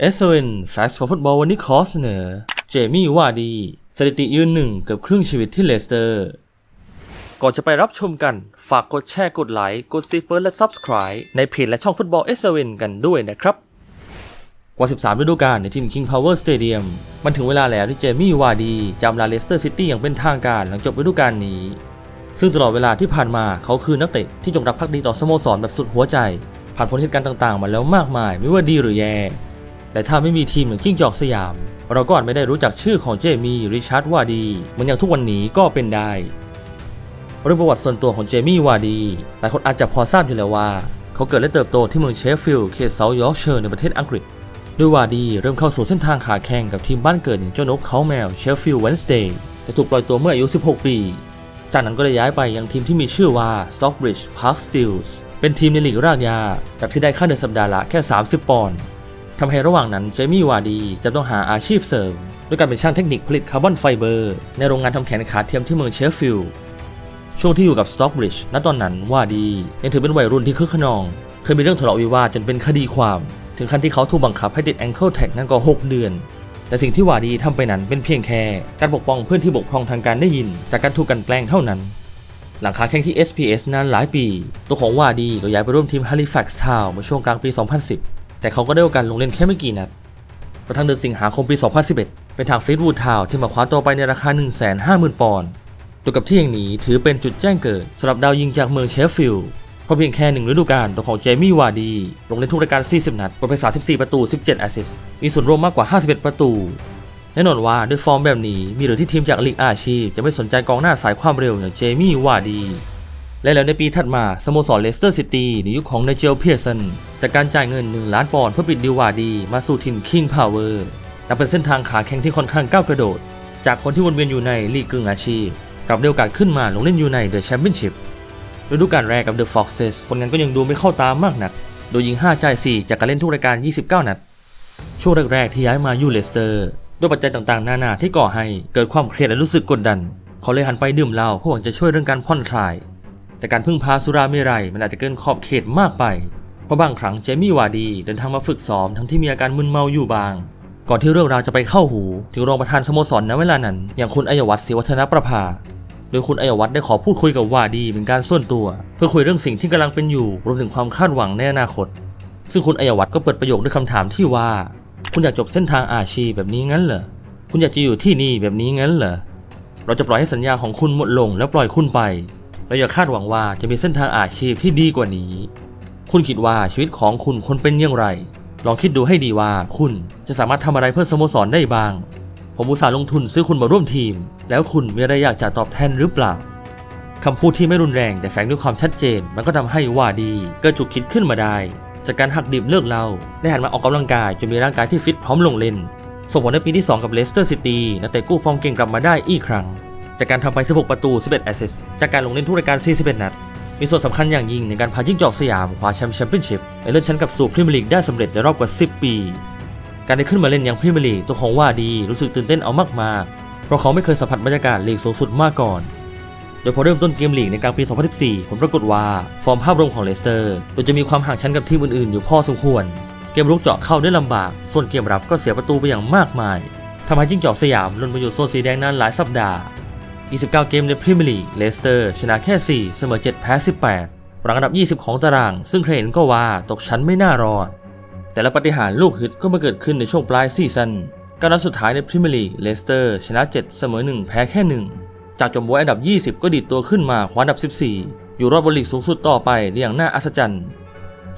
เอสเวนแฟสฟอร์ฟุตบอลวันนี้ขอเสนอ เจมี่วาร์ดี สถิติยืนหนึ่งเกือบครึ่งชีวิตที่เลสเตอร์ ก่อนจะไปรับชมกัน ฝากกดแชร์กดไลค์กดซีเฟิร์และ Subscribe ในเพจและช่องฟุตบอลเอสเวนกันด้วยนะครับ กว่า 13 ฤดูกาลในทีม King Power Stadium มันถึงเวลาแล้วที่เจมี่วาร์ดีจำลาเลสเตอร์ซิตี้อย่างเป็นทางการหลังจบฤดูกาลนี้ ซึ่งตลอดเวลาที่ผ่านมาเขาคือนักเตะที่จงรักภักดีต่อสโมสรแบบสุดหัวใจ ผ่านพ้นเหตุการณ์ต่างๆ มาแล้วมากมาย ไม่ว่าดีหรือแย่ แต่ถ้าไม่มีทีมอย่างจิ้งจอกสยาม เราก็อาจไม่ได้รู้จักชื่อของเจมี่ริชาร์ดวาร์ดีเหมือนอย่างทุกวันนี้ก็เป็นได้เรื่องประวัติส่วนตัวของเจมี่วาร์ดีหลายคนอาจจะพอทราบอยู่แล้วว่า เขาเกิดและเติบโตที่เมืองเชฟฟิลด์เขตเซาท์ยอร์กเชิร์ในประเทศอังกฤษด้วยวาร์ดีเริ่มเข้าสู่เส้นทางขาแข่งกับทีมบ้านเกิดอย่างเจ้านกเขาแมวเชฟฟิลด์เวนสเดย์แต่ถูกปล่อยตัวเมื่ออายุ 16 ปี จากนั้นก็ได้ย้ายไปยังทีมที่มีชื่อว่า Stockbridge Park Steels เป็นทีมในลีกรากยาแบบที่ได้ค่าเดือนสัปดาห์ละแค่ 30 ปอนด์ ทำให้ระหว่างนั้นเจมี่วาร์ดีจะต้องหาอาชีพเสริมด้วยการเป็นช่างเทคนิคผลิตคาร์บอนไฟเบอร์ในโรงงานทำแขนขาเทียมที่เมืองเชฟฟิลด์ช่วงที่อยู่กับ Stockbridge ณตอนนั้นวาดียังถือเป็นวัยรุ่นที่คึกขนอง เคยมีเรื่องทะเลาะวิวาทจนเป็นคดีความ ถึงขั้นที่เขาถูกบังคับให้ติด ankle tag นั่นก็ 6 เดือน แต่สิ่งที่วาดีทำไปนั้นเป็นเพียงแค่การปกป้องเพื่อนที่บกพร่องทางการได้ยิน จากการถูกกันแกล้งเท่านั้น หลังค้าแข่งที่ SPS นานหลายปี ตัวของวาดีก็ย้ายไปร่วมทีม Halifax Town เมื่อช่วงกลางปี 2010 แต่เขาก็ได้โอกาสลงเล่นแค่ไม่กี่นัดกระทั่งเดือนสิงหาคมปี 2011 เป็นทางฟีดวูดทาวที่มาคว้าตัวไปในราคา 150,000 ปอนด์ตัวกับที่แห่งนี้ถือเป็นจุดแจ้งเกิดสำหรับดาวยิงจากเมืองเชฟฟิลด์เพราะเพียงแค่หนึ่งฤดูกาลตัวของเจมี่วาร์ดี ลงเล่นทุกรายการ 40 นัดประเภท34 ประตู 17 แอสซิสต์มีส่วนร่วมมากกว่า 51 ประตูแน่นอนว่าด้วยฟอร์มแบบนี้มีหรือที่ทีมจากลีกอาชีพจะไม่สนใจกองหน้าสายความเร็วอย่างเจมี่วาร์ดี และแล้วในปีถัดมาสโมสรเลสเตอร์ซิตี้ในยุคของไนเจลเพียร์สันจากการจ่ายเงิน 1 ล้านปอนด์เพื่อปิดดิวาร์ดี มาสู่ทีมคิงพาวเวอร์แต่เป็นเส้นทางขาแข่งที่ค่อนข้างก้าวกระโดด จากคนที่วนเวียนอยู่ในลีกกึ่งอาชีพกลับได้โอกาสขึ้นมาลงเล่นอยู่ในเดอะแชมเปี้ยนชิพฤดูกาลแรกกับเดอะฟ็อกเซสผลงานก็ยังดูไม่เข้าตามมากนัก โดยยิง 5 จ่าย 4 จากการเล่นทุกรายการ 29 นัด ช่วงแรกๆที่ย้ายมาอยู่เลสเตอร์ ด้วยปัจจัยต่างๆ นานาที่ก่อให้เกิดความเครียดและรู้สึกกดดัน เขาเลยหันไปดื่มเหล้าเพื่อหวังจะช่วยเรื่องการผ่อนคลาย แต่การพึ่งพาสุราเมรัยมันอาจจะเกินขอบเขตมากไป เพราะบางครั้งเจมี่วาดีเดินทางมาฝึกซ้อมทั้งที่มีอาการมึนเมาอยู่บาง ก่อนที่เรื่องราวจะไปเข้าหู ถึงรองประธานสโมสรณเวลานั้น อย่างคุณอัยวัฒน์ศรีวัฒนประภา โดยคุณอัยวัฒน์ได้ขอพูดคุยกับวาดีเป็นการส่วนตัว เพื่อคุยเรื่องสิ่งที่กำลังเป็นอยู่รวมถึงความคาดหวังในอนาคต ซึ่งคุณอัยวัฒน์ก็เปิดประโยคด้วยคำถามที่ว่า คุณอยากจบเส้นทางอาชีพแบบนี้งั้นเหรอคุณอยากจะอยู่ที่นี่แบบนี้งั้นเหรอเราจะปล่อยให้สัญญาของคุณหมดลงแล้วปล่อยคุณไป เราอย่าคาดหวังว่าจะมีเส้นทางอาชีพที่ดีกว่านี้ คุณคิดว่าชีวิตของคุณควรเป็นอย่างไร ลองคิดดูให้ดีว่าคุณจะสามารถทำอะไรเพื่อสโมสรได้บ้าง ผมอุตส่าห์ลงทุนซื้อคุณมาร่วมทีม แล้วคุณมีอะไรอยากจะตอบแทนหรือเปล่าคำพูดที่ไม่รุนแรงแต่แฝงด้วยความชัดเจน มันก็ทำให้ว่าดีเกิดจุกคิดขึ้นมาได้ จากการหักดิบเลิกเหล้าได้หันมาออกกำลังกายจนมีร่างกายที่ฟิตพร้อมลงเล่นส่งผลในปีที่ 2 กับเลสเตอร์ซิตี้นักเตะกู้ฟอร์มเก่งกลับมาได้อีกครั้ง จากการทำไป16 ประตู 11 แอสซิสต์จากการลงเล่นทุกรายการ 41 นัด มีส่วนสำคัญอย่างยิ่งในการพาจิ้งจอกสยามคว้าแชมป์แชมเปี้ยนชิพและเลื่อนชั้นกับสู่พรีเมียร์ลีกได้สำเร็จในรอบกว่า 10 ปี การได้ขึ้นมาเล่นอย่างพรีเมียร์ลีกตัวของว่าดีรู้สึกตื่นเต้นเอามากๆ เพราะเขาไม่เคยสัมผัสบรรยากาศลีกสูงสุดมาก่อน โดยพอเริ่มต้นเกมลีกในกลางปี 2014 ผลปรากฏว่าฟอร์มภาพรวมของเลสเตอร์โดยจะมีความห่างชั้นกับทีมอื่นๆ อยู่พอสมควร เกมรุกเจาะเข้าได้ลำบาก ส่วนเกมรับก็เสียประตูไปอย่างมากมายทำให้จิ้งจอกสยามลนมาอยู่โซนสีแดงนานหลายสัปดาห์ 29 เกมในพรีเมียร์ลีกเลสเตอร์ชนะแค่ 4 เสมอ 7 แพ้ 18 รังอันดับ 20 ของตาราง ซึ่งใครเห็นก็ว่าตกชั้นไม่น่ารอด แต่ละปฏิหารลูกฮึดก็มาเกิดขึ้นในช่วงปลายซีซั่นการนัดสุดท้ายในพรีเมียร์ลีกเลสเตอร์ชนะ 7 เสมอ 1 แพ้แค่ 1 จากจมบวยอันดับ 20 ก็ดีดตัวขึ้นมาคว้าอันดับ 14 อยู่รอบบอลลีกสูงสุดต่อไปได้อย่างน่าอัศจรรย์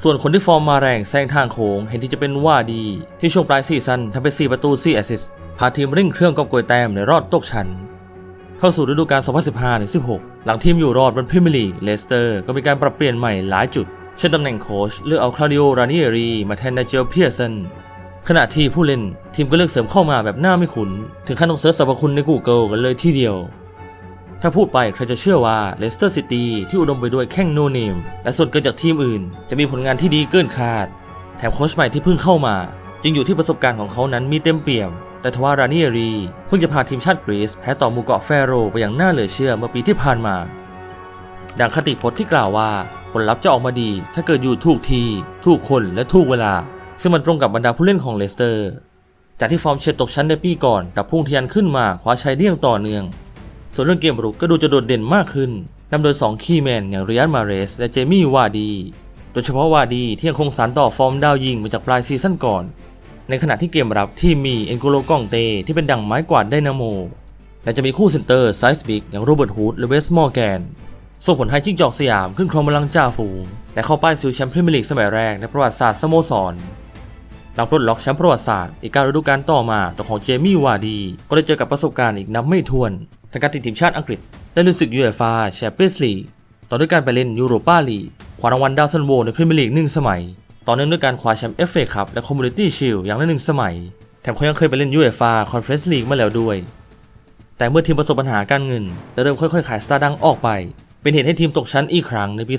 ส่วนคนที่ฟอร์มมาแรงแซงทางโค้งเห็นที่จะเป็นว่าดี ที่ช่วงปลายซีซั่นทำไป 4 ประตู 4 แอสซิสต์พาทีมเร่งเครื่องกอบโกยแต้มในรอดตกชั้น เข้าสู่ฤดูกาล 2015-16 หลังทีมอยู่รอดบนพรีเมียร์ลีกเลสเตอร์ก็มีการปรับเปลี่ยนใหม่หลายจุด เช่นตำแหน่งโค้ชเลือกเอาคลาดิโอรานิเอรีมาแทนนาเจลเพียร์สันขณะที่ผู้เล่นทีมก็เลือกเสริมเข้ามาแบบหน้าไม่ขุน ถึงขั้นต้องเซิร์ชสรรพคุณใน Google กันเลยทีเดียว ถ้าพูดไปใครจะเชื่อว่าเลสเตอร์ซิตี้ที่อุดมไปด้วยแข้งโนเนม และส่วนเกินจากทีมอื่น จะมีผลงานที่ดีเกินคาด แถมโค้ชใหม่ที่เพิ่งเข้ามา จึงอยู่ที่ประสบการณ์ของเขานั้นมีเต็มเปี่ยม แต่ทว่ารานิเอรีเพิ่งจะพาทีมชาติกรีซแพ้ต่อหมู่เกาะแฟโรไปอย่างน่าเหลือเชื่อเมื่อปีที่ผ่านมา ดังคติพจน์ที่กล่าวว่า ผลลัพธ์จะออกมาดี ถ้าเกิดอยู่ถูกที ถูกคนและถูกเวลา ซึ่งมันตรงกับบรรดาผู้เล่นของเลสเตอร์ จากที่ฟอร์มเฉียดตกชั้นในปีก่อนกับพุ่งทะยานขึ้นมาคว้าชัยได้อย่างต่อเนื่อง ส่วนเรื่องเกมรุกก็ดูจะโดดเด่นมากขึ้นนำโดย2คีย์แมนอย่างริยันมาเรสและเจมี่วาร์ดีโดยเฉพาะวาร์ดีที่ยังคงสานต่อฟอร์มดาวยิงมาจากปลายซีซั่นก่อน ในขณะที่เกมรับที่มีเอ็นโกโลกองเตที่เป็นดังไม้กวาดไดนาโม และจะมีคู่เซนเตอร์ไซส์บิ๊กอย่างโรเบิร์ตฮูดและเวสมอร์แกนส่งผลให้จิ้งจอกสยามขึ้นครองบัลลังก์จ่าฝูง และเข้าป้ายซิลแชมป์พรีเมียร์ลีกสมัยแรกในประวัติศาสตร์สโมสรหลังปลดล็อกแชมป์ประวัติศาสตร์อีกการฤดูกาลต่อมาตัวของเจมี่วาร์ดี ก็ได้เจอกับประสบการณ์อีกนับไม่ถ้วนทั้งการติดทีมชาติอังกฤษได้รู้สึกยูเอฟ่าแชมเปี้ยนส์ลีกต่อด้วยการไปเล่นยูโรปาลีกคว้ารางวัลดาวซันโวในพรีเมียร์ลีกหนึ่งสมัย ต่อเนื่องด้วยการคว้าแชมป์เอฟเอคัพและคอมมูนิตี้ชิลอย่างละหนึ่งสมัย แถมเขายังเคยไปเล่นยูเอฟ่าคอนเฟอเรนซ์ลีกมาแล้วด้วย แต่เมื่อทีมประสบปัญหาการเงินและเริ่มค่อยๆ ขายสตาร์ดังออกไป เป็นเหตุให้ทีมตกชั้นอีกครั้งในปี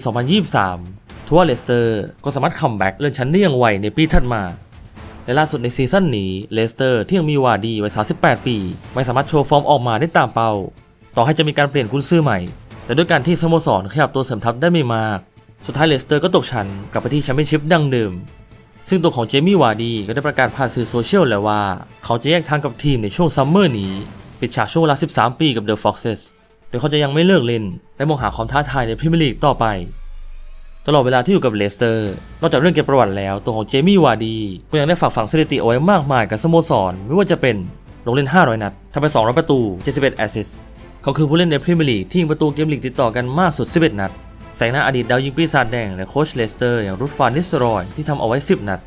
2023 ทัวร์เลสเตอร์ก็สามารถคัมแบ็กเลื่อนชั้นได้อย่างไวในปีถัดมาและล่าสุดในซีซั่นนี้เลสเตอร์ที่ยังมีวาร์ดีวัย 38 ปี ไม่สามารถโชว์ฟอร์มออกมาได้ตามเป้า ต่อให้จะมีการเปลี่ยนกุนซื้อใหม่ แต่ด้วยการที่สโมสรขยับตัวเสริมทัพได้ไม่มาก สุดท้ายเลสเตอร์ก็ตกชั้นกลับไปที่แชมเปี้ยนชิพดังเดิม ซึ่งตัวของเจมี่วาร์ดีก็ได้ประกาศผ่านสื่อโซเชียลแล้วว่า เขาจะแยกทางกับทีมในช่วงซัมเมอร์นี้ ปิดฉากช่วงเวลา 13 ปีกับเดอะฟ็อกเซสโดยเขาจะยังไม่เลิกเล่น และมองหาความท้าทายในพรีเมียร์ลีกต่อไป ตลอดเวลาที่อยู่กับเลสเตอร์ นอกจากเรื่องเกมประวัติแล้ว ตัวของเจมี่วาร์ดีก็ยังได้ฝากฝังสถิติเอาไว้มากมายกับสโมสร ไม่ว่าจะเป็นลงเล่น 500 นัดทำไป 200 ประตู 71 แอสซิสต์เขาคือผู้เล่นในพรีเมียร์ลีกที่ยิงประตูเกมลีกติดต่อกันมากสุด 11 นัด แสงหน้าอดีตดาวยิงปีศาจแดงและโค้ชเลสเตอร์อย่างรุดฟานนิสตรอยที่ทำเอาไว้ 10 นัด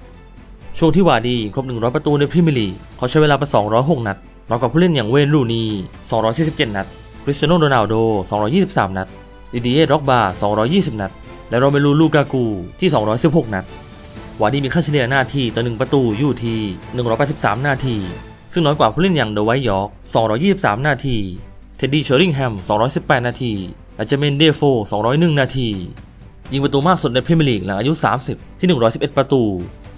ช่วงที่วาร์ดีครบ 100 ประตูในพรีเมียร์ลีกเขาใช้เวลาไป 206 นัดน้อยกว่าผู้เล่นอย่างเวนลูนี247 นัด คริสเตียโนโรนัลโด 223 นัดดิเดียร็อกบา220 นัด และโรเมลูลูกากูที่ 216 นัด วาร์ดีมีค่าเฉลี่ยหน้าที่ต่อ1ประตูอยู่ที่183น้าที ซึ่งน้อยกว่าผู้เล่นอย่างเดอะไวท์ยอร์ก223 นาที เท็ดดี้เชอริงแฮม 218 นาที และเจเมนเดโฟ201 นาที ยิงประตูมากสุดในพรีเมียร์ลีกหลังอายุ 30 ที่ 111 ประตู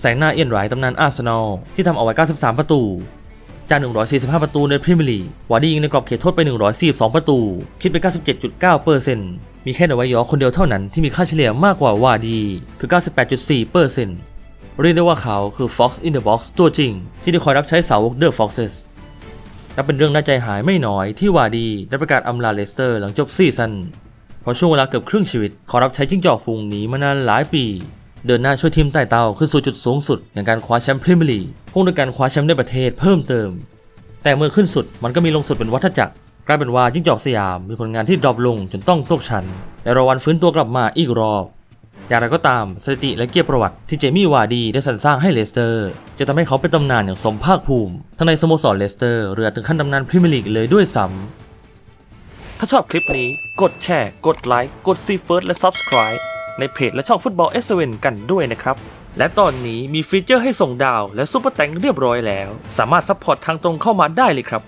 แสงหน้าเอียนไรท์ตำนานอาร์เซนอลที่ทำเอาไว้ 93 ประตู จาก 145 ประตูในพรีเมียร์ลีกวาร์ดี้ยิงในกรอบเขตโทษไป 142 ประตู คิดเป็น 97.9%มีแค่เดวท์ยอร์กคนเดียวเท่านั้นที่มีค่าเฉลี่ยมากกว่าวาร์ดีคือ 98.4%เรียกได้ว่าเขาคือ Fox in the Box ตัวจริง ที่ได้คอยรับใช้สาวกเดอะฟ็อกซส นับเป็นเรื่องน่าใจหายไม่น้อยที่วาร์ดีได้ประกาศอำลาเลสเตอร์หลังจบซีซั่นเพราะช่วงเวลาเกือบครึ่งชีวิตเขารับใช้จิ้งจอกฝูงนี้มานานหลายปี เดินหน้าช่วยทีมไต่เต้าขึ้นสู่จุดสูงสุดอย่างการคว้าแชมป์พรีเมียร์ลีกพุ่งด้วยการคว้าแชมป์ในประเทศเพิ่มเติม แต่เมื่อขึ้นสุดมันก็มีลงสุดเป็นวัฏจักรกลายเป็นว่าจิ้งจอกสยามมีผลงานที่ดรอปลงจนต้องตกชั้นและรอวันฟื้นตัวกลับมาอีกรอบ อย่างไรก็ตามสถิติและเกียรติประวัติที่เจมี่วาร์ดีได้สรรสร้างให้เลสเตอร์ จะทำให้เขาเป็นตำนานอย่างสมภาคภูมิ ทั้งในสโมสรเลสเตอร์หรือถึงขั้นตำนานพรีเมียร์ลีกเลยด้วยซ้ำถ้าชอบคลิปนี้กดแชร์ กดไลค์ กดซีเฟิร์สและ Subscribe ในเพจและช่องฟุตบอลเอสเวนกันด้วยนะครับ และตอนนี้มีฟีเจอร์ให้ส่งดาวและซุปเปอร์แตงเรียบร้อยแล้ว สามารถซัพพอร์ตทางตรงเข้ามาได้เลยครับ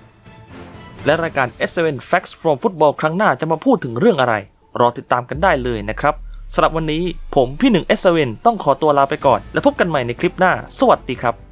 และรายการ S7 Facts from Football ครั้งหน้าจะมาพูดถึงเรื่องอะไร รอติดตามกันได้เลยนะครับ สำหรับวันนี้ผมพี่หนึ่งเอสเวนต้องขอตัวลาไปก่อน แล้วพบกันใหม่ในคลิปหน้า สวัสดีครับ